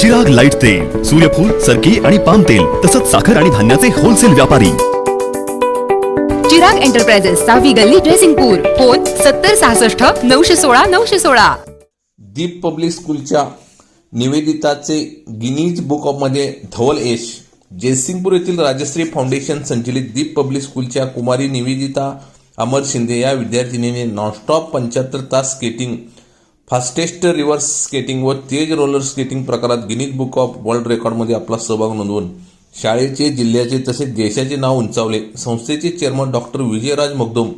Chirag light तेल सूर्यफूल सरकी आणि पाम तेल तसंच साखर आणि धान्याचे होलसेल व्यापारी. चिराग एंटरप्राइजेस सहावी गल्ली ड्रेसिंगपूर फोन सत्तर सहासष्ट नऊशे सोळा नऊशे सोळा. दीप पब्लिक स्कूलच्या निवेदिताचे गिनीज बुक ऑफमध्ये धवल यश. जयसिंगपूर येथील राजश्री फाउंडेशन संचलित दीप पब्लिक स्कूलच्या कुमारी निवेदिता अमर शिंदे या विद्यार्थिनीने नॉनस्टॉप पंच्याहत्तर तास स्केटिंग फास्टेस्ट रिव्हर्स स्केटिंग व तेज रोलर स्केटिंग प्रकारात गिनीज बुक ऑफ वर्ल्ड रेकॉर्डमध्ये आपला सहभाग नोंदवून शाळेचे जिल्ह्याचे तसेच देशाचे नाव उंचावले. संस्थेचे चेअरमन डॉक्टर विजयराज मगदुम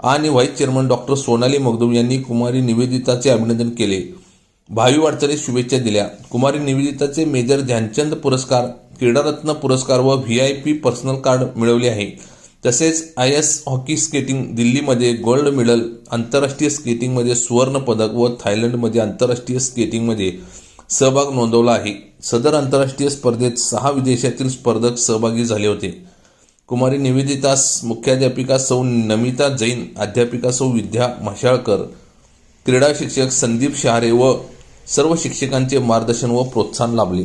आणि vice chairman doctor Sonali Magdum यांनी कुमारी निवेदिताचे अभिनंदन केले. भावी वाटचालीस शुभेच्छा दिल्या. कुमारी निवेदिताचे मेजर ध्यानचंद पुरस्कार क्रीडारत्न पुरस्कार व V I P personal card मिळवले आहे. तसेच आय एस हॉकी स्केटिंग दिल्लीमध्ये गोल्ड मेडल आंतरराष्ट्रीय स्केटिंगमध्ये सुवर्ण पदक व थायलंडमध्ये आंतरराष्ट्रीय स्केटिंगमध्ये सहभाग नोंदवला आहे. सदर आंतरराष्ट्रीय स्पर्धेत सहा विदेशातील स्पर्धक सहभागी झाले होते. कुमारी निवेदितास मुख्याध्यापिका सौ नमिता जैन अध्यापिका सौ विद्या म्हशाळकर क्रीडा शिक्षक संदीप शहारे व सर्व शिक्षकांचे मार्गदर्शन व प्रोत्साहन लाभले.